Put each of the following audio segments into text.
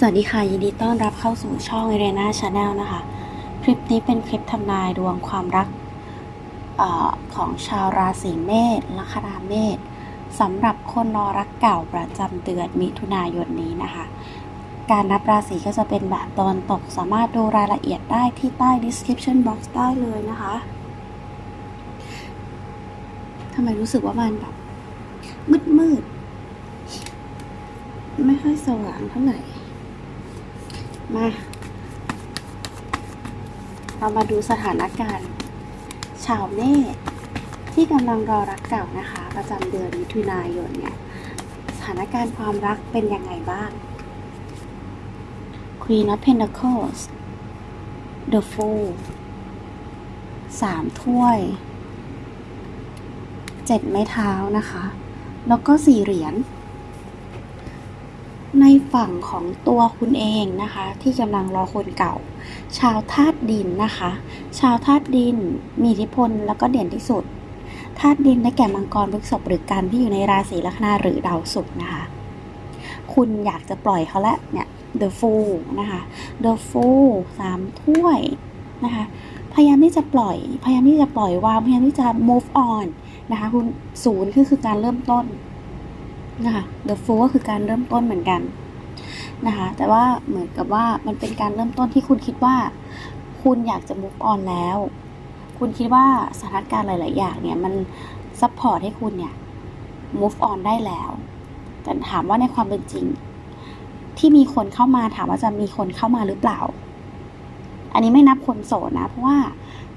สวัสดีค่ะ ยินดีต้อนรับเข้าสู่ช่อง a r e n a Channel นะคะ คลิปนี้เป็นคลิปทำนายดวงความรักออของชาวราศีเมษลัคนาเมษสำหรับคนรอรักเก่าประจำเดือนมิถุนายนนี้นะคะ การนับราศีก็จะเป็นแบบตอนตกสามารถดูรายละเอียดได้ที่ใต้ description box ได้เลยนะคะทำไมรู้สึกว่ามันแบบมืดมืดไม่ค่อยสว่างเท่าไหร่ มาเรามาดูสถานการณ์ชาวเมษที่กำลังรอรักเก่านะคะ ประจำเดือนมิถุนายนเนี่ยสถานการณ์ความรักเป็นยังไงบ้าง Queen of Pentacles The Fool สามถ้วยเจ็ดไม้เท้านะคะ แล้วก็สี่เหรียญ ฝั่งของตัวคุณเองนะคะ ที่กำลังรอคนเก่า ชาวธาตุดินนะคะ ชาวธาตุดินมีอิทธิพลแล้วก็เด่นที่สุดธาตุดินได้แก่มังกรพฤกษภหรือกันที่อยู่ในราศีลัคนาหรือดาวศุกร์นะคะ คุณอยากจะปล่อยเขาแล้วเนี่ย The Fool นะคะ The Fool สามถ้วยนะคะพยายามที่จะปล่อย พยายามที่จะปล่อยวางพยายามที่จะ move on นะคะคุณศูนย์คือคือการเริ่มต้นนะคะ The Fool ก็คือการเริ่มต้นเหมือนกัน นะคะ แต่ว่าเหมือนกับว่ามันเป็นการเริ่มต้นที่คุณคิดว่า คุณอยากจะ move on แล้ว คุณคิดว่าสถานการณ์หลาย ๆ อย่างเนี่ยมัน support ให้คุณเนี่ย move on ได้แล้ว แต่ถามว่าในความเป็นจริง ที่มีคนเข้ามาถามว่าจะมีคนเข้ามาหรือเปล่า อันนี้ไม่นับคนโสดนะ เพราะว่า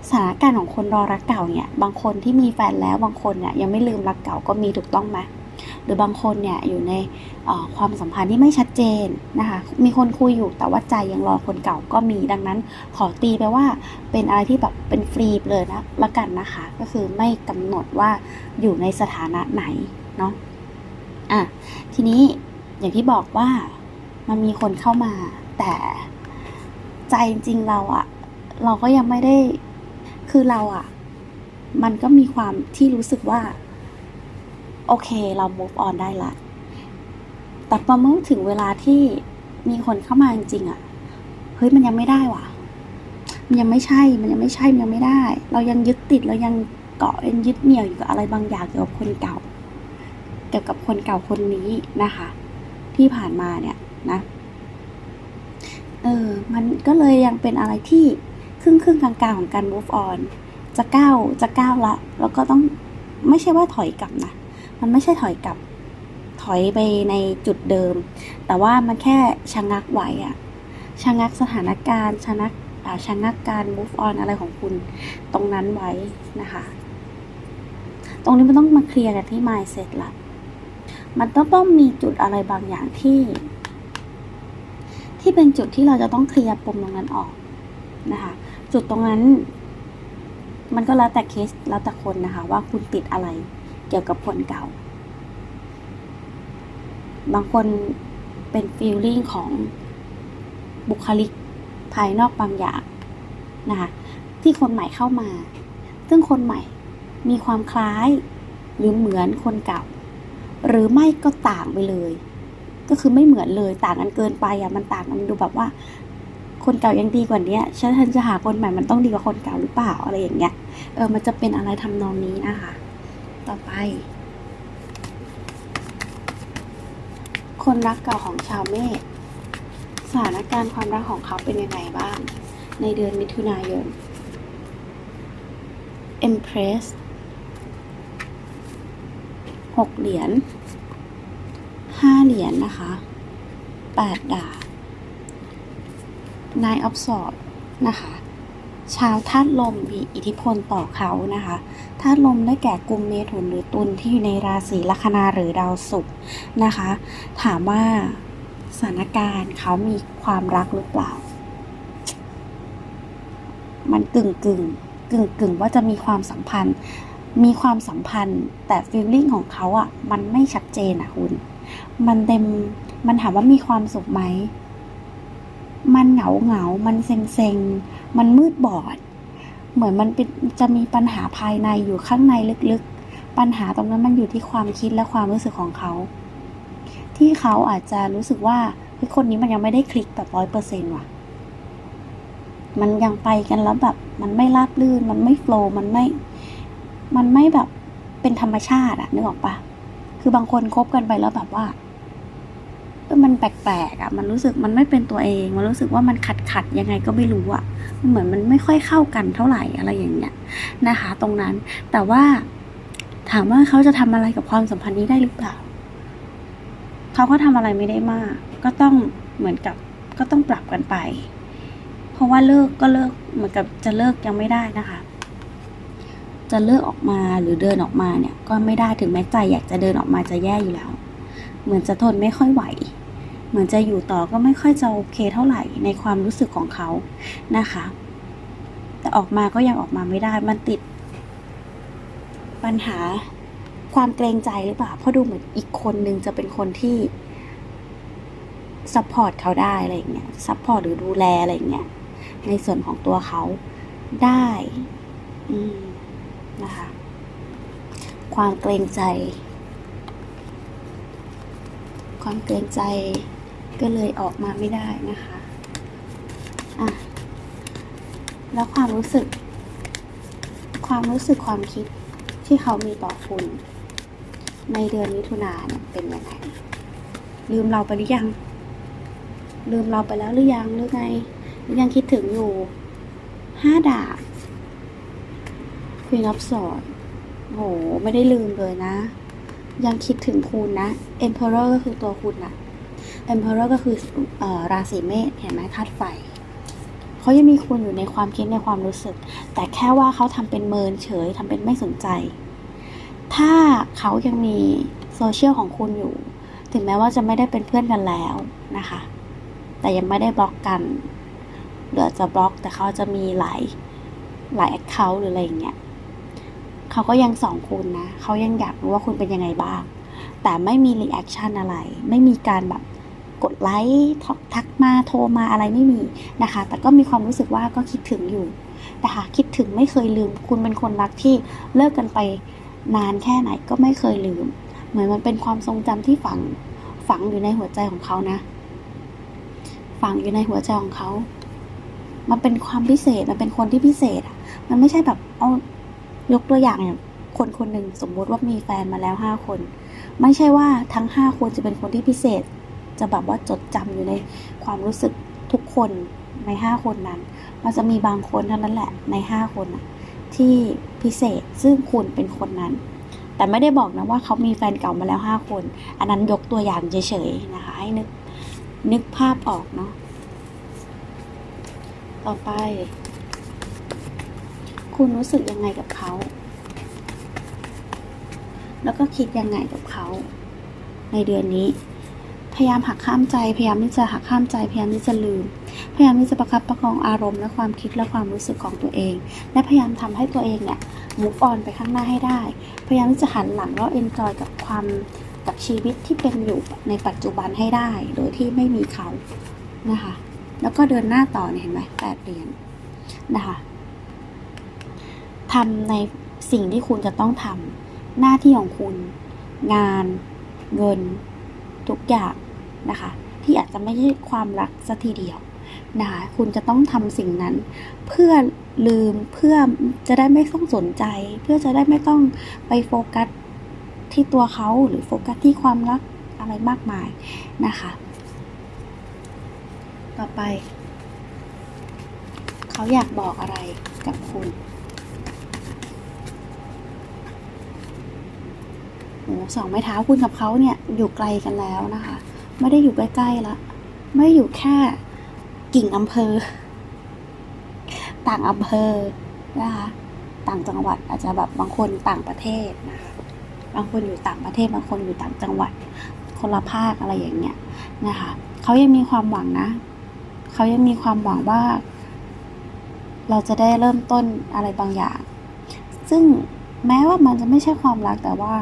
สถานการณ์ของคนรอรักเก่าเนี่ย บางคนที่มีแฟนแล้วบางคนเนี่ยยังไม่ลืมรักเก่าก็มีถูกต้องไหม หรือบางคนเนี่ยอยู่ในความสัมพันธ์ที่ไม่ชัดเจนนะคะ มีคนคุยอยู่แต่ว่าใจยังรอคนเก่าก็มีดังนั้นขอตีไปว่าเป็นอะไรที่แบบเป็นฟรีเลยนะละกันนะคะ ก็คือไม่กำหนดว่าอยู่ในสถานะไหนเนาะอะทีนี้อย่างที่บอกว่ามันมีคนเข้ามา แต่ใจจริงเราอะเราก็ยังไม่ได้คือเราอะมันก็มีความที่รู้สึกว่า โอเคเรา move on ได้ละ แต่พอเมื่อถึงเวลาที่มีคนเข้ามาจริงๆอะเฮ้ยมันยังไม่ได้ว่ะ มันยังไม่ใช่ มันยังไม่ใช่ มันยังไม่ได้ เรายังยึดติด เรายังเกาะยังยึดเหนี่ยวอยู่กับอะไรบางอย่างเกี่ยวกับคนเก่า เกี่ยวกับคนเก่าคนนี้นะคะ ที่ผ่านมาเนี่ยนะ เออ มันก็เลยยังเป็นอะไรที่ครึ่งครึ่งๆกลางๆของการ move on จะก้าว จะก้าวละ แล้วก็ต้องไม่ใช่ว่าถอยกลับนะ มันไม่ใช่ถอยกลับ ถอยไปในจุดเดิม แต่ว่ามันแค่ชะงักไว้อะชะงักสถานการณ์ชะงักชะงักการ move on อะไรของคุณตรงนั้นไว้นะคะ ตรงนี้มันต้องมาเคลียร์กันที่ mindset ละมันต้องต้องมีจุดอะไรบางอย่างที่ ที่เป็นจุดที่เราจะต้องเคลียร์ปมตรงนั้นออกนะคะ จุดตรงนั้น มันก็แล้วแต่เคสแล้วแต่คนนะคะ ว่าคุณติดอะไร เกี่ยวกับคนเก่า บางคนเป็นฟีลลิ่งของบุคลิกภายนอกบางอย่างนะคะที่คนใหม่เข้ามา ซึ่งคนใหม่มีความคล้ายหรือเหมือนคนเก่า หรือไม่ก็ต่างไปเลย ก็คือไม่เหมือนเลยต่างกันเกินไปอะมันต่างกันมันดูแบบว่า คนเก่ายังดีกว่านี้ฉันทันจะหาคนใหม่มันต้องดีกว่าคนเก่าหรือเปล่าอะไรอย่างเงี้ยเออมันจะเป็นอะไรทำนองนี้นะคะ ต่อไป คนรักเก่าของชาวเมษสถานการณ์ความรักของเขาเป็นยังไงบ้าง ในเดือนมิถุนายน Empress หกเหรียญห้าเหรียญนะคะแปดดาบ Nine of Swords นะคะ ชาวธาตุลมมีอิทธิพลต่อเขานะคะธาตุลมได้แก่กุมเมถุนหรือตุลที่อยู่ในราศีลัคนาหรือดาวศุกร์นะคะ ถามว่าสถานการณ์เขามีความรักหรือเปล่า มันกึ่งกึ่งกึ่งกึ่งว่าจะมีความสัมพันธ์ มีความสัมพันธ์ แต่ฟีลลิ่งของเขาอะ่ะ มันไม่ชัดเจนอะคุณ มันเต็ม มันถามว่ามีความสุขไหม มันเหงาเหงา มันเซ็งเซ็ง มันมืดบอด เหมือนมันเป็นจะมีปัญหาภายในอยู่ข้างในลึกๆ ปัญหาตรงนั้นมันอยู่ที่ความคิดและความรู้สึกของเขา ที่เขาอาจจะรู้สึกว่าฮ้ยคนนี้มันยังไม่ได้คลิกแบบร้อยเปอร์เซ็นว่ะ มันยังไปกันแล้วแบบ มันไม่ราบลื่น มันไม่โฟล์มันไม่ มันไม่แบบเป็นธรรมชาติอะนึกออกปะคือบางคนคบกันไปแล้วแบบว่า มันแปลกๆอะ มันรู้สึกมันไม่เป็นตัวเอง มันรู้สึกว่ามันขัดขัดๆยังไงก็ไม่รู้อะมันเหมือนมันไม่ค่อยเข้ากันเท่าไหร่อะไรอย่างเงี้ยนะคะ ตรงนั้นแต่ว่า ถามว่าเขาจะทำอะไรกับความสัมพันธ์นี้ได้หรือเปล่าเขาก็ทำอะไรไม่ได้มาก ก็ต้องเหมือนกับก็ต้องปรับกันไป เพราะว่าเลิกก็เลิกเหมือนกับจะเลิกยังไม่ได้นะคะ จะเลิกออกมาหรือเดินออกมาเนี่ย ก็ไม่ได้ถึงแม้ใจอยากจะเดินออกมาจะแย่อยู่แล้ว เหมือนจะทนไม่ค่อยไหว เหมือนจะอยู่ต่อก็ไม่ค่อยจะโอเคเท่าไหร่ในความรู้สึกของเขานะคะ แต่ออกมาก็ยังออกมาไม่ได้มันติด ปัญหาความเกรงใจหรือเปล่าเพราะดูเหมือนอีกคนนึงจะเป็นคนที่ซัพพอร์ตเขาได้อะไรอย่างเงี้ยซัพพอร์ตหรือดูแลอะไรอย่างเงี้ยในส่วนของตัวเขาได้อืมนะคะความเกรงใจ ความเกรงใจ ก็เลยออกมาไม่ได้นะคะอะแล้วความรู้สึก ความรู้สึกความคิดที่เขามีต่อคุณ ในเดือนมิถุนาเนี่ยเป็นยังไงลืมเราไปหรือยัง ลืมเราไปแล้วหรือยังหรือไงหรือยังคิดถึงอยู่ห้าดาบ Queen of Swords โห ไม่ได้ลืมเลยนะ ยังคิดถึงคุณนะ Emperor ก็คือตัวคุณนะ Emperor ก็คืออราศีเมษเห็นไหมธาตุไฟเขายังมีคุณอยู่ในความคิดในความรู้สึก แต่แค่ว่าเขาทำเป็นเมินเฉยทำเป็นไม่สนใจ ถ้าเขายังมีโซเชียลของคุณอยู่ ถึงแม้ว่าจะไม่ได้เป็นเพื่อนกันแล้วนะคะ แต่ยังไม่ได้บล็อกกันเหลือจะบล็อก แต่เขาจะมีหลายหลายแอคเคาท์หรืออะไรอย่างเงี้ยเขาก็ยังส่องคุณนะ เขายังอยากรู้ว่าคุณเป็นยังไงบ้าง แต่ไม่มีรีแอคชั่นอะไร ไม่มีการแบบ กดไลค์ทักทักมาโทรมาอะไรไม่มีนะคะ แต่ก็มีความรู้สึกว่าก็คิดถึงอยู่นะคะคิดถึงไม่เคยลืม คุณเป็นคนรักที่เลิกกันไปนานแค่ไหนก็ไม่เคยลืม เหมือนมันเป็นความทรงจำที่ฝังฝังอยู่ในหัวใจของเขานะ ฝังอยู่ในหัวใจของเขา มันเป็นความพิเศษมันเป็นคนที่พิเศษอะ มันไม่ใช่แบบเอายกตัวอย่างอย่างคนคนหนึ่งสมมติว่ามีแฟนมาแล้วห้าคน ไม่ใช่ว่าทั้งห้าคนจะเป็นคนที่พิเศษ จะแบบว่าจดจำอยู่ในความรู้สึกทุกคนในห้าคนนั้น มันจะมีบางคนเท่านั้นแหละในห้าคนนะที่พิเศษซึ่งคุณเป็นคนนั้น แต่ไม่ได้บอกนะว่าเขามีแฟนเก่ามาแล้วห้าคน อันนั้นยกตัวอย่างเฉยๆนะคะให้นึกนึกภาพออกเนาะต่อไป คุณรู้สึกยังไงกับเขา แล้วก็คิดยังไงกับเขา ในเดือนนี้ ยายามหักข้ามใจ พยายามที่จะหักข้ามใจ พยายามที่จะลืม พยายามที่จะประคับประคองอารมณ์และความคิดและความรู้สึกของตัวเอง และพยายามทำให้ตัวเองเนี่ย move on ไปข้างหน้าให้ได้ พยายามที่จะหันหลังแล้ว enjoy กับความกับชีวิตที่เป็นอยู่ในปัจจุบันให้ได้ โดยที่ไม่มีเขานะคะ แล้วก็เดินหน้าต่อเนี่ยเห็นไหมแปดเหรียญนะคะทำในสิ่งที่คุณจะต้องทำหน้าที่ของคุณ งาน เงิน ทุกอย่าง นะคะ ที่อาจจะไม่ใช่ความรักสัทีเดียวนะคะ คุณจะต้องทำสิ่งนั้น เพื่อลืมเพื่อจะได้ไม่ต้องสนใจ เพื่อจะได้ไม่ต้องไปโฟกัสที่ตัวเขาหรือโฟกัสที่ความรักอะไรมากมายนะคะ ต่อไป เขาอยากบอกอะไรกับคุณโอ้สองไม้เท้าคุณกับเขาเนี่ยอยู่ไกลกันแล้วนะคะ ไม่ได้อยู่ใกล้ๆละไม่ได้อยู่แค่กิ่งอำเภอ ต่างอำเภอนะคะต่างจังหวัดอาจจะแบบบางคนต่างประเทศนะคะบางคนอยู่ต่างประเทศบางคนอยู่ต่างจังหวัด คนละภาคอะไรอย่างเงี้ยนะคะเขายังมีความหวังนะเขายังมีความหวังว่า เราจะได้เริ่มต้นอะไรบางอย่าง ซึ่งแม้ว่ามันจะไม่ใช่ความรักแต่ว่า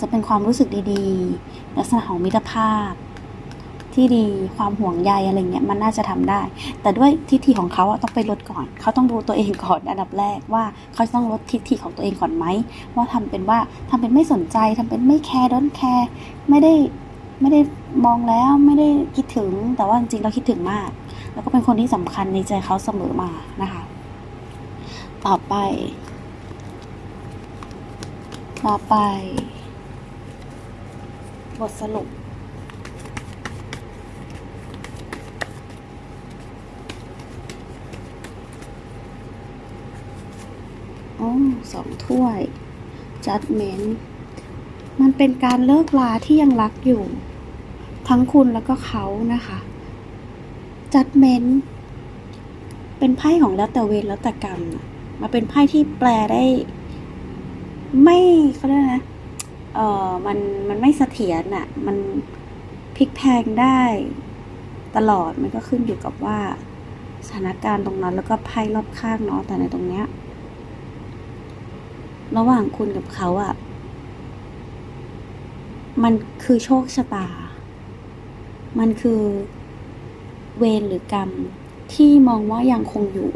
จะเป็นความรู้สึกดีๆ ลักษณะของมิตรภาพ ที่ดีความห่วงใยอะไรเงี้ยมันน่าจะทำได้ แต่ด้วยทิฏฐิของเขาอะต้องไปลดก่อน เขาต้องดูตัวเองก่อนอันดับแรกว่าเขาต้องลดทิฏฐิของตัวเองก่อนไหมว่าทำเป็นว่าทำเป็นไม่สนใจทำเป็นไม่แคร์ดอนแคร์ไม่ได้ไม่ได้มองแล้วไม่ได้คิดถึงแต่ว่าจริงๆเราคิดถึงมาก แล้วก็เป็นคนที่สำคัญในใจเขาเสมอมานะคะ ต่อไป ต่อไป บทสรุป สองถ้วย judgment มันเป็นการเลิกลาที่ยังรักอยู่ ทั้งคุณแล้วก็เขานะคะ judgment เป็นไพ่ของแล้วแต่เวรแล้วแต่กรรมมาเป็นไพ่ที่แปลได้ ไม่เขาเรียกนะเออมันมันไม่เสถียรอะมันพลิกแพลงได้ตลอดมันก็ขึ้นอยู่กับว่าสถานการณ์ตรงนั้นแล้วก็ไพ่รอบข้างเนาะแต่ในตรงเนี้ย ระหว่างคุณกับเขาอะ่ะ มันคือโชคชะตา มันคือเวรหรือกรรมที่มองว่ายังคงอยู่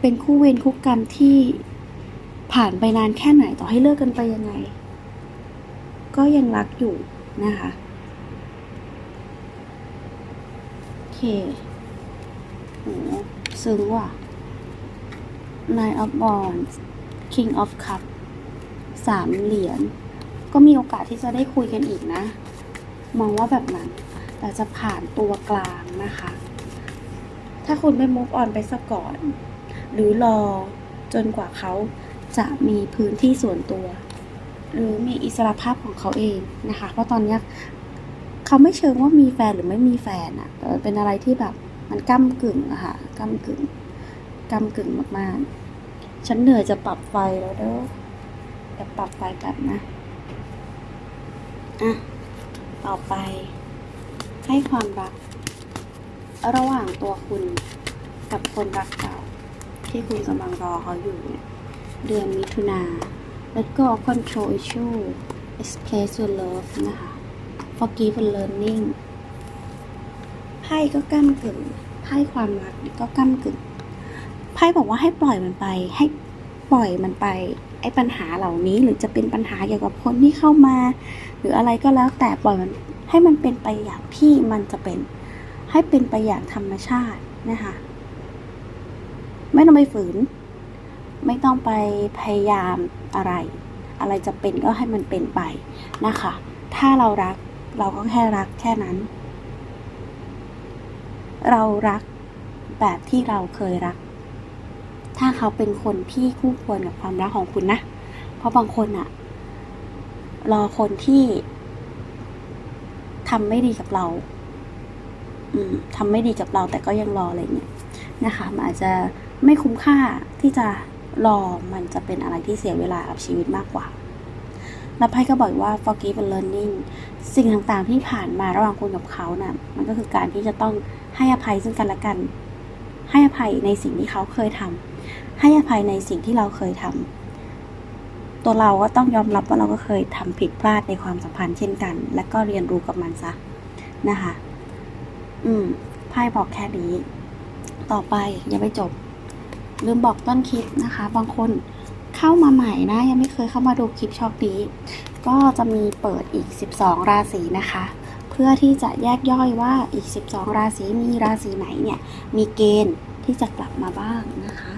เป็นคู่เวรคู่กรรมที่ผ่านไปนานแค่ไหนต่อให้เลิกกันไปยังไง ก็ยังรักอยู่นะคะโอเคโหซึ้งว่ะ Nine of Wands King of Cup สามเหรียญก็มีโอกาสที่จะได้คุยกันอีกนะ มองว่าแบบนั้น แต่จะผ่านตัวกลางนะคะ ถ้าคุณไม่ move on ไปซะก่อน หรือรอจนกว่าเขาจะมีพื้นที่ส่วนตัว หรือมีอิสระภาพของเขาเองนะคะ เพราะตอนนี้เขาไม่เชิงว่ามีแฟนหรือไม่มีแฟนอะเออเป็นอะไรที่แบบมันก้ากึ่งอะค่ะก้ากึ่งก้ากึ่งมากๆ ฉันเหนื่อยจะปรับไฟแล้วเด้อจะปรับไฟแบบนะ อะ ต่อไป ให้ความรัก ระหว่างตัวคุณกับคนรักเก่า ที่คุณกำลังรอเขาอยู่เนี่ย เดือนมิถุนา Let go of control issue express your love นะคะ forgive and learning ไพ่ก็ก้ากึ่งไพ่ความรักก็ก้ากึ่ง พ่บอกว่าให้ปล่อยมันไป ให้ปล่อยมันไป ไอ้ปัญหาเหล่านี้หรือจะเป็นปัญหาเกี่ยวกับคนที่เข้ามา หรืออะไรก็แล้วแต่ปล่อยมันให้มันเป็นไปอย่างที่มันจะเป็น ให้เป็นไปอย่างธรรมชาตินะคะไม่ต้องไปฝืน ไม่ต้องไปพยายามอะไร อะไรจะเป็นก็ให้มันเป็นไปนะคะ ถ้าเรารักเราก็แค่รักแค่นั้น เรารักแบบที่เราเคยรัก ถ้าเขาเป็นคนที่คู่ควรกับความรักของคุณนะ เพราะบางคนอะรอคนที่ทำไม่ดีกับเรา อืมทำไม่ดีกับเราแต่ก็ยังรออะไรเงี้ยนะคะมันอาจจะไม่คุ้มค่าที่จะรอมันจะเป็นอะไรที่เสียเวลากับชีวิตมากกว่า แล้วไพ่ก็บอกว่า forgive and learning สิ่งต่างๆที่ผ่านมาระหว่างคุณกับเขานะ่ะ มันก็คือการที่จะต้องให้อภัยซึ่งกันและกัน ให้อภัยในสิ่งที่เขาเคยทำ ให้อภัยในสิ่งที่เราเคยทำตัวเราก็ต้องยอมรับว่าเราก็เคยทำผิดพลาดในความสัมพันธ์เช่นกัน และก็เรียนรู้กับมันซะนะคะ อืมไพ่บอกแค่นี้ ต่อไปยังไม่จบ ลืมบอกต้นคลิปนะคะ บางคนเข้ามาใหม่นะ ยังไม่เคยเข้ามาดูคลิปชอบนี้ ก็จะมีเปิดอีก 12 ราศีนะคะ เพื่อที่จะแยกย่อยว่าอีก 12 ราศีมีราศีไหนเนี่ย มีเกณฑ์ที่จะกลับมาบ้างนะคะ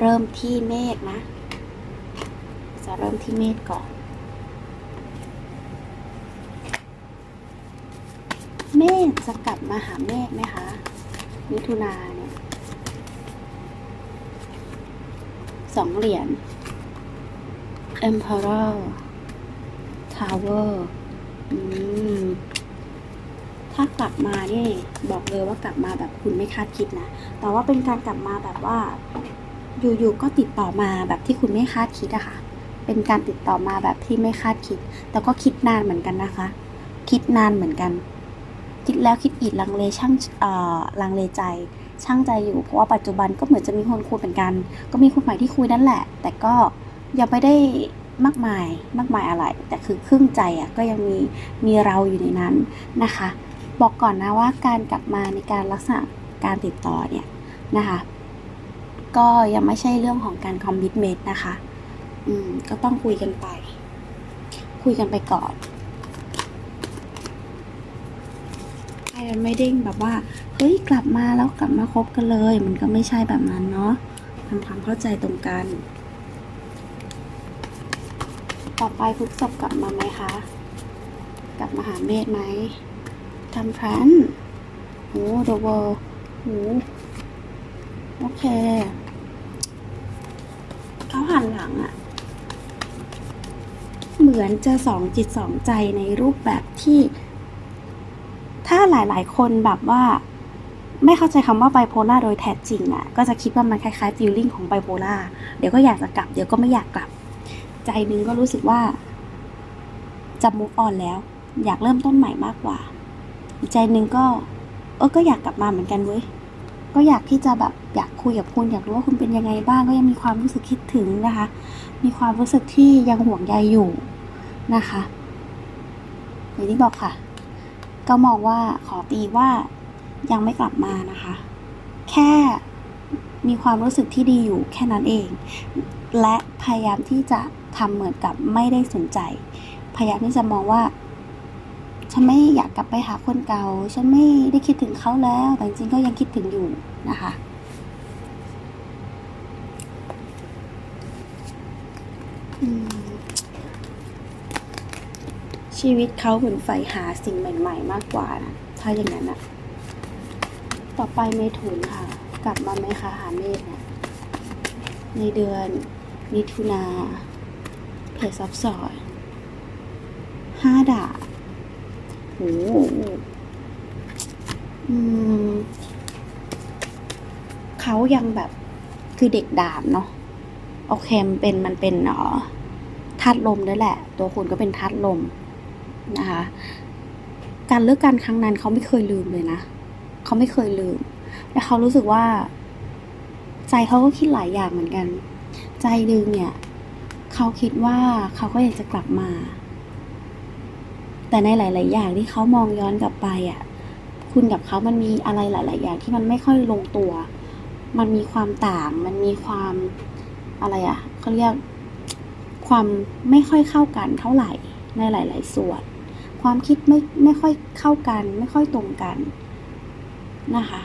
เริ่มที่เมษนะ จะเริ่มที่เมษก่อน เมษจะกลับมาหาเมษไหมคะ มิถุนาเนี่ยสองเหรียญ Emperor Tower อืมถ้ากลับมานี่บอกเลยว่ากลับมาแบบคุณไม่คาดคิดนะ แต่ว่าเป็นการกลับมาแบบว่า อยู่ๆก็ติดต่อมาแบบที่คุณไม่คาดคิดอะค่ะ เป็นการติดต่อมาแบบที่ไม่คาดคิด แต่ก็คิดนานเหมือนกันนะคะ คิดนานเหมือนกัน คิดแล้วคิดอีกลังเลช่างเอ่อลังเลใจ ช่างใจอยู่ เพราะว่าปัจจุบันก็เหมือนจะมีคนคุยเหมือนกัน ก็มีคนใหม่ที่คุยนั่นแหละ แต่ก็ยังไม่ได้มากมายมากมายอะไร แต่คือครึ่งใจอะก็ยังมีมีเราอยู่ในนั้นนะคะ บอกก่อนนะว่าการกลับมาในการลักษณะการติดต่อเนี่ยนะคะ ก็ยังไม่ใช่เรื่องของการคอมมิชเมนต์นะคะ อืม ก็ต้องคุยกันไป คุยกันไปก่อนมันไม่เด้งแบบว่า เฮ้ย กลับมาแล้วกลับมาคบกันเลย มันก็ไม่ใช่แบบนั้นเนาะทำความเข้าใจตรงกัน ต่อไปพฤกษบกลับมาไหมคะ กลับมาหาเมธไหมทำพรันโอ้เดอะเวิลด์โอ้โอเค ลังอะเหมือนจะสองจิตสองใจในรูปแบบที่ ถ้าหลายๆ คนแบบว่า ไม่เข้าใจคำว่าไบโพล่าโดยแท้จริงอะก็จะคิดว่ามันคล้ายๆฟีลลิ่งของไบโพล่าเดี๋ยวก็อยากจะกลับ เดี๋ยวก็ไม่อยากกลับ ใจนึงก็รู้สึกว่า จะ move on แล้ว อยากเริ่มต้นใหม่มากกว่า ใจนึงก็ เออก็อยากกลับมาเหมือนกันเว้ย ก็อยากที่จะแบบอยากคุยกับคุณ อยากรู้ว่าคุณเป็นยังไงบ้าง ก็ยังมีความรู้สึกคิดถึงนะคะ มีความรู้สึกที่ยังห่วงใยอยู่นะคะอย่างที่บอกค่ะ ก็มองว่าขอตีว่ายังไม่กลับมานะคะ แค่มีความรู้สึกที่ดีอยู่แค่นั้นเอง และพยายามที่จะทำเหมือนกับไม่ได้สนใจ พยายามที่จะมองว่า ฉันไม่อยากกลับไปหาคนเก่า ฉันไม่ได้คิดถึงเขาแล้ว แต่จริงก็ยังคิดถึงอยู่นะคะ ชีวิตเขาเหมือนใฝ่หาสิ่งใหม่ ๆ มากกว่านะ ถ้าอย่างนั้นอะต่อไปเมถุนค่ะ กลับมาไหมคะหาเมษนี่ยในเดือนมิถุนาเพจซับสอยห้าดาบ โหอืมเขายังแบบคือเด็กดาบเนาะโอเคมันเป็นมันเป็นเนาะธาตุลมด้วยแหละ ตัวคุณก็เป็นธาตุลมนะคะ การเลิกกันครั้งนั้นเขาไม่เคยลืมเลยนะเขาไม่เคยลืม และเขารู้สึกว่า ใจเขาก็คิดหลายอย่างเหมือนกัน ใจหนึ่งเนี่ย เขาคิดว่าเขาก็อยากจะกลับมา แต่ในหลาย ๆ อย่างที่เขามองย้อนกลับไปอะ คุณกับเขามันมีอะไรหลาย ๆ อย่างที่มันไม่ค่อยลงตัว มันมีความต่าง มันมีความอะไรอะเขาเรียกความไม่ค่อยเข้ากันเท่าไหร่ในหลาย ๆ ส่วน ความคิดไม่ไม่ค่อยเข้ากัน ไม่ค่อยตรงกันนะคะ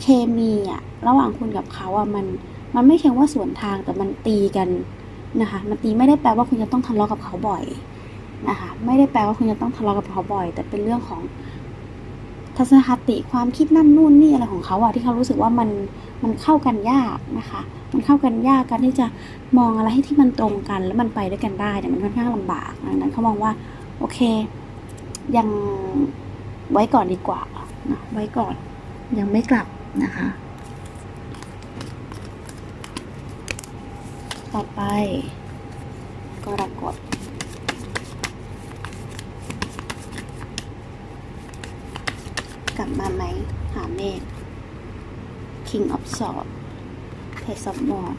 เคมีอะระหว่างคุณกับเขาอะมันมันไม่เชิงว่าสวนทางแต่มันตีกัน นะคะมันตีไม่ได้แปลว่าคุณจะต้องทะเลาะกับเขาบ่อยนะคะไม่ได้แปลว่าคุณจะต้องทะเลาะกับเขาบ่อย แต่เป็นเรื่องของทัศนคติความคิดนั่นนู่นนี่อะไรของเขาอะที่เขารู้สึกว่ามันมันเข้ากันยากนะคะ มันเข้ากันยากการที่จะมองอะไรให้ที่มันตรงกัน แล้วมันไปด้วยกันได้เนี่ยมันค่อนข้างลำบากดังนั้นเขามองว่าโอเค ยังไว้ก่อนดีกว่านะไว้ก่อนยังไม่กลับนะคะ ต่อไป กรกฎกลับมาไหม หาเมฆ King of Swords เพจซับมอร์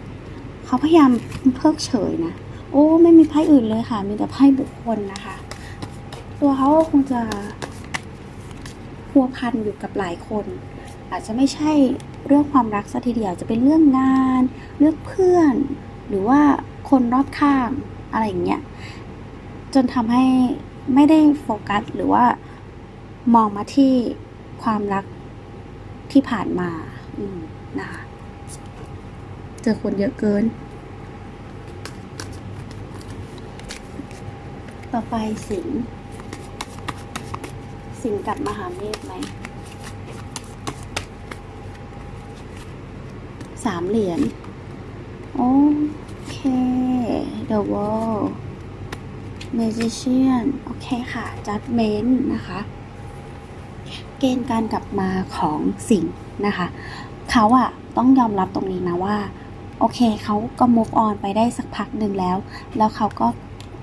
เขาพยายามเพิกเฉยนะ โอ้ ไม่มีไพ่อื่นเลยค่ะ มีแต่ไพ่บุคคลนะคะ ตัวเขาคงจะพัวพันอยู่กับหลายคน อาจจะไม่ใช่เรื่องความรักซะทีเดียว จะเป็นเรื่องงาน เรื่องเพื่อน หรือว่าคนรอบข้างอะไรอย่างเงี้ยจนทำให้ไม่ได้โฟกัสหรือว่ามองมาที่ความรักที่ผ่านมาอืมนะคะเจอคนเยอะเกิน ต่อไปสิงสิงกลับมหาเมฆไหมสามเหรียญ โอเค The World Magician โอเคค่ะ Judgment นะคะ เกณฑ์การกลับมาของสิ่งนะคะ เขาอะต้องยอมรับตรงนี้นะว่า โอเคเขาก็ move on ไปได้สักพักหนึ่งแล้ว แล้วเขาก็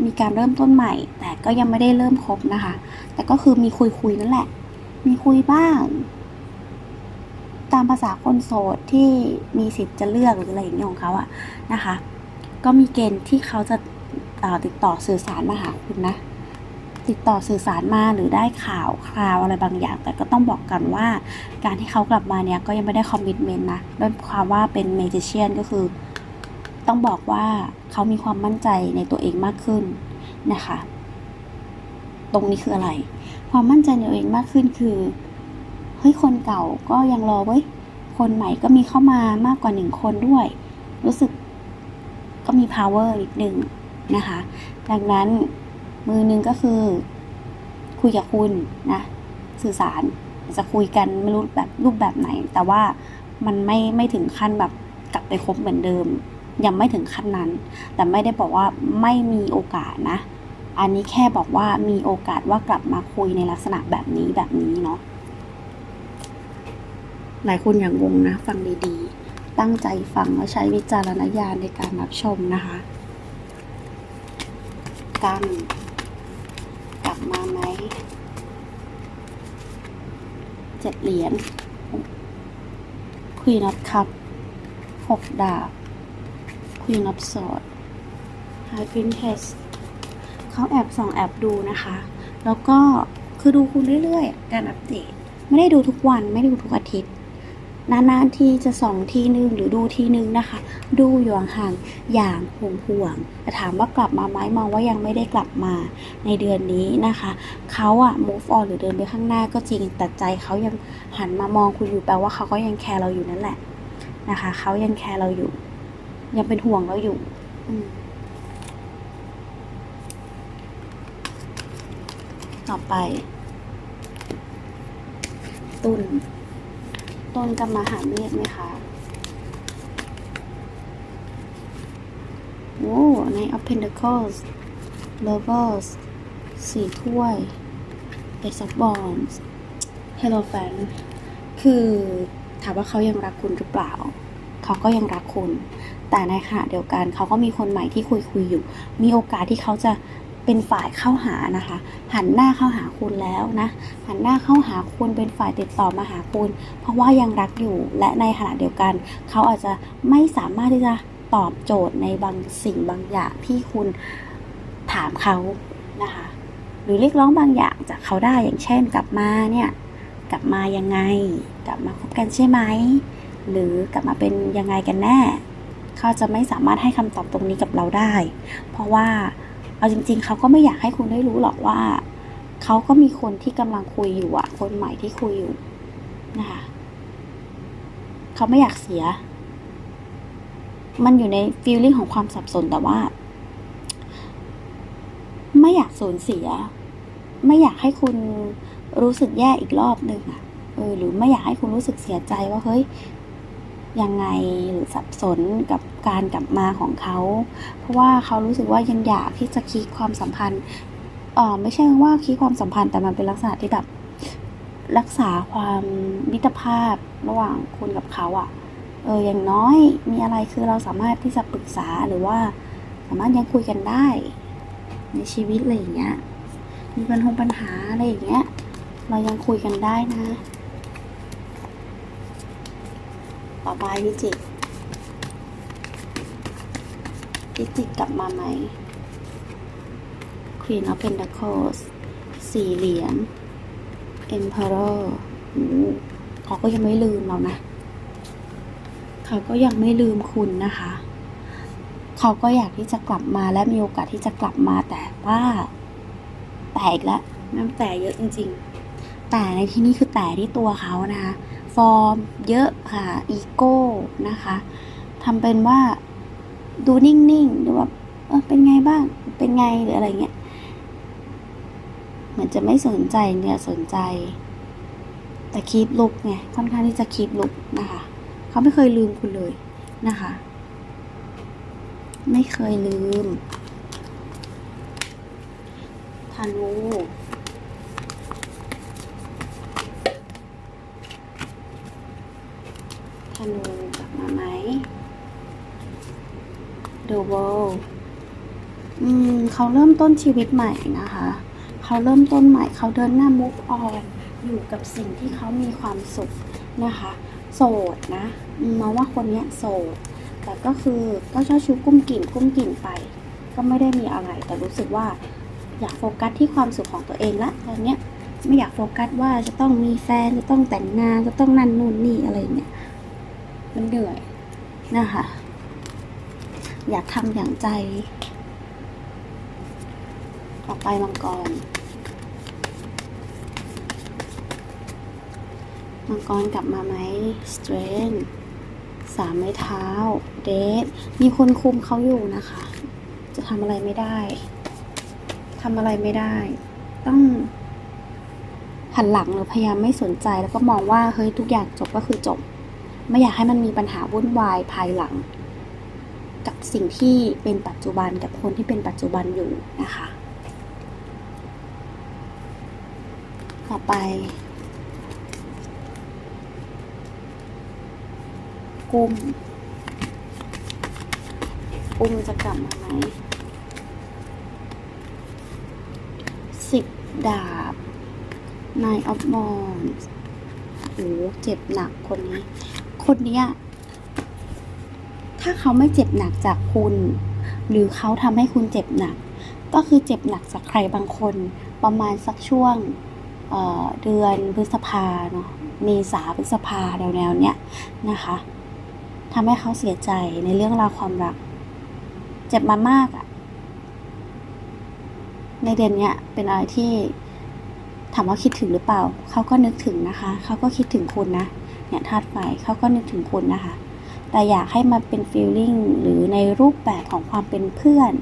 มีการเริ่มต้นใหม่ แต่ก็ยังไม่ได้เริ่มคบนะคะ แต่ก็คือมีคุยคุยๆนั่นแหละ มีคุยบ้าง ตามภาษาคนโสดที่มีสิทธิ์จะเลือกหรืออะไรอย่างเงี้ยของเขาอะนะคะ ก็มีเกณฑ์ที่เขาจะติดต่อสื่อสารมาหาคุณนะ ติดต่อสื่อสารมาหรือได้ข่าวคราวอะไรบางอย่าง แต่ก็ต้องบอกกันว่า การที่เขากลับมาเนี่ยก็ยังไม่ได้คอมมิชเมนต์นะด้วยความว่าเป็นเมจิเชียนก็คือ ต้องบอกว่าเขามีความมั่นใจในตัวเองมากขึ้นนะคะ ตรงนี้คืออะไร ความมั่นใจในตัวเองมากขึ้นคือ เฮ้ยคนเก่าก็ยังรอเว้ยคนใหม่ก็มีเข้ามามากกว่าหนึ่งคนด้วย รู้สึกก็มี power นิดนึงนะคะ ดังนั้นมือหนึงก็คือ คุยกับคุณนะ สื่อสารจะคุยกันไม่รู้แบบรูปแบบไหน แต่ว่ามันไม่ไม่ถึงขั้นแบบกลับไปคบเหมือนเดิม ยังไม่ถึงขั้นนั้น แต่ไม่ได้บอกว่าไม่มีโอกาสนะ อันนี้แค่บอกว่ามีโอกาสว่ากลับมาคุยในลักษณะแบบนี้แบบนี้เนาะ หลายคนอย่างงงนะ ฟังดีๆ ตั้งใจฟังแล้วใช้วิจารณญาณในการรับชมนะคะกันกลับมาไหมเจ็ดเหรียญ Queen of Cup หกดาบ Queen of Swords High Princess เขาแอบส่องแอบดูนะคะ แล้วก็คือดูคุณเรื่อยๆ การอัปเดต ไม่ได้ดูทุกวันไม่ได้ดูทุกอาทิตย์ นานๆทีจะส่องทีนึงหรือดูทีนึงนะคะ ดูอยู่ห่างอย่างห่วงห่วงแต่ถามว่ากลับมาไหมมองว่ายังไม่ได้กลับมาในเดือนนี้นะคะ เขาอะ move on หรือเดินไปข้างหน้าก็จริง แต่ใจเขายังหันมามองคุณอยู่แปลว่าเขาก็ยังแคร์เราอยู่นั่นแหละนะคะ เขายังแคร์เราอยู่ ยังเป็นห่วงเราอยู่ต่อไป ตุน ตุนกับมหาเมฆไหมคะโอ้ใน of Pentacles Lovers สี่ถ้วย Ace of Wands Hierophant คือถามว่าเขายังรักคุณหรือเปล่า เขาก็ยังรักคุณ แต่ในขณะเดียวกันเขาก็มีคนใหม่ที่คุยคุยอยู่ มีโอกาสที่เขาจะ เป็นฝ่ายเข้าหานะคะ หันหน้าเข้าหาคุณแล้วนะ หันหน้าเข้าหาคุณเป็นฝ่ายติดต่อมาหาคุณ เพราะว่ายังรักอยู่และในขณะเดียวกัน เขาอาจจะไม่สามารถที่จะตอบโจทย์ในบางสิ่งบางอย่างที่คุณถามเขานะคะ หรือเรียกร้องบางอย่างจากเขาได้อย่างเช่นกลับมาเนี่ยกลับมายังไง กลับมาคบกันใช่ไหมหรือกลับมาเป็นยังไงกันแน่ เขาจะไม่สามารถให้คำตอบตรงนี้กับเราได้ เพราะว่า เอาจริง ๆ เขาก็ไม่อยากให้คุณได้รู้หรอกว่า เขาก็มีคนที่กำลังคุยอยู่อะคนใหม่ที่คุยอยู่นะคะเขาไม่อยากเสีย มันอยู่ในฟีลลิ่งของความสับสนแต่ว่า ไม่อยากสูญเสีย ไม่อยากให้คุณรู้สึกแย่อีกรอบหนึ่งอะเออหรือไม่อยากให้คุณรู้สึกเสียใจว่าเฮ้ย ยังไงหรือสับสนกับการกลับมาของเขา เพราะว่าเขารู้สึกว่ายังอยากที่จะคีดความสัมพันธ์เออไม่ใช่ว่าคีดความสัมพันธ์แต่มันเป็นลักษณะที่แบบรักษาความมิตรภาพระหว่างคุณกับเขาอะเอออย่างน้อยมีอะไรคือเราสามารถที่จะปรึกษาหรือว่า สามารถยังคุยกันได้ ในชีวิตอะไรอย่างเงี้ยมีปัญหาปัญหาอะไรอย่างเงี้ย เรายังคุยกันได้นะ ต่อไปพิจิกพิจิกกลับมาไหม Queen of Pentacles สี่เหรียญ Emperor โอ้โหเขาก็ยังไม่ลืมเรานะ เขาก็ยังไม่ลืมคุณนะคะ เขาก็อยากที่จะกลับมาและมีโอกาสที่จะกลับมาแต่ว่าแต่อีกแล้วน้ำแต่เยอะจริง ๆ แต่ในที่นี้คือแต่ที่ตัวเขานะคะ ฟอร์ม เยอะค่ะอีโก้นะคะทำเป็นว่าดูนิ่งๆดูแบบเออเป็นไงบ้าง เป็นไงหรืออะไรเงี้ยเหมือนจะไม่สนใจเนี่ยสนใจ แต่คีบลุกไงค่อนข้างที่จะคีบลุกนะคะ เขาไม่เคยลืมคุณเลยนะคะ ไม่เคยลืมธนู นูกลับมาไหม The World อืมเขาเริ่มต้นชีวิตใหม่นะคะ เขาเริ่มต้นใหม่เขาเดินหน้า move on อยู่กับสิ่งที่เขามีความสุขนะคะ โสดนะมมองว่าคนเนี้ยโสด แต่ก็คือก็เจ้าชู้กุ้มกิ่มกุ้มกิ่มไป ก็ไม่ได้มีอะไร แต่รู้สึกว่าอยากโฟกัสที่ความสุขของตัวเองละตอนเนี้ยไม่อยากโฟกัสว่าจะต้องมีแฟนจะต้องแต่งงานจะต้องนั่นนู่นนี่อะไรเนี่ย มันเหนื่อยนะคะ อยากทำอย่างใจ ต่อไปมังกร มังกรกลับมาไหม strength สามไม้เท้า เดทมีคนคุมเขาอยู่นะคะ จะทำอะไรไม่ได้ทำอะไรไม่ได้ ต้องหันหลังหรือพยายามไม่สนใจแล้วก็มองว่าเฮ้ยทุกอย่างจบก็คือจบ ไม่อยากให้มันมีปัญหาวุ่นวายภายหลัง กับสิ่งที่เป็นปัจจุบันกับคนที่เป็นปัจจุบันอยู่นะคะ ต่อไป กุมกุมจะกลับมาไหมสิบดาบ Nine of Wands โอ้เจ็บหนักคนนี้ คนเนี้ยถ้าเขาไม่เจ็บหนักจากคุณ หรือเขาทำให้คุณเจ็บหนัก ก็คือเจ็บหนักจากใครบางคน ประมาณสักช่วงเเดือนพฤษภาเนาะเมษาพฤษภาแนวๆเนี้ยนะคะทำให้เขาเสียใจในเรื่องราวความรัก เจ็บมามากอะในเดือนเนี้ยเป็นอะไรที่ถามว่าคิดถึงหรือเปล่า เขาก็นึกถึงนะคะ เขาก็คิดถึงคุณนะ เนี่ยธาตุไฟเขาก็นึกถึงคุณนะคะ แต่อยากให้มันเป็นฟีลลิ่งหรือในรูปแบบของความเป็นเพื่อน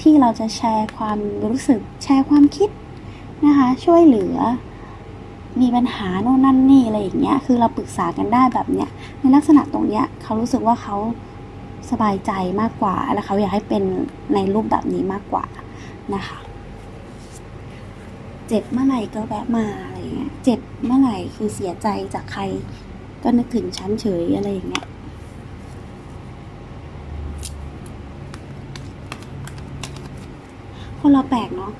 ที่เราจะแชร์ความรู้สึกแชร์ความคิดนะคะ ช่วยเหลือมีปัญหาโน่นนั่นนี่อะไรอย่างเงี้ย คือเราปรึกษากันได้แบบเนี้ย ในลักษณะตรงเนี้ยเขารู้สึกว่าเขาสบายใจมากกว่า และเขาอยากให้เป็นในรูปแบบนี้มากกว่านะคะ เจ็บเมื่อไหร่ก็แวะมาอะไรเงี้ย เจ็บเมื่อไหร่คือเสียใจจากใคร ก็นึกถึงฉันเฉยอะไรอย่างเงี้ยคนเราแปลกเนาะ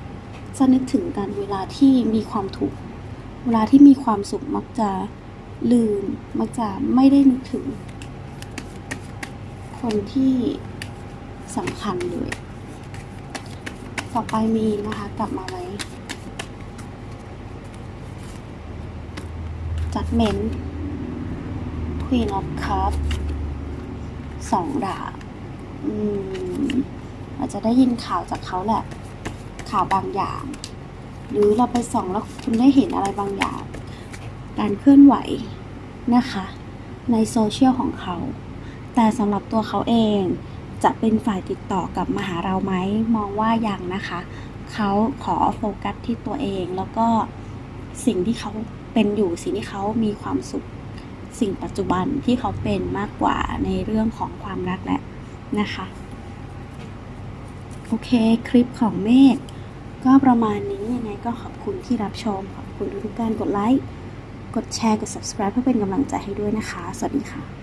จะนึกถึงกันเวลาที่มีความทุกข์เวลาที่มีความสุขมักจะลืม มักจะไม่ได้นึกถึง คนที่สำคัญเลย ต่อไปมีนะคะกลับมาไว้จัดเมน Queen of Cups สองดาบอืมอาจจะได้ยินข่าวจากเขาแหละ ข่าวบางอย่าง หรือเราไปส่องแล้วคุณได้เห็นอะไรบางอย่าง การเคลื่อนไหวนะคะ ในโซเชียลของเขา แต่สำหรับตัวเขาเองจะเป็นฝ่ายติดต่อกลับมาหาเราไหม มองว่ายังนะคะ เขาขอโฟกัสที่ตัวเองแล้วก็สิ่งที่เขาเป็นอยู่สิ่งที่เขามีความสุข สิ่งปัจจุบันที่เขาเป็นมากกว่าในเรื่องของความรักและนะคะโอเค คลิปของเมฆก็ประมาณนี้ยังไงก็ขอบคุณที่รับชม ขอบคุณทุกการกดไลค์ กดแชร์ กด subscribe เพื่อเป็นกำลังใจให้ด้วยนะคะ สวัสดีค่ะ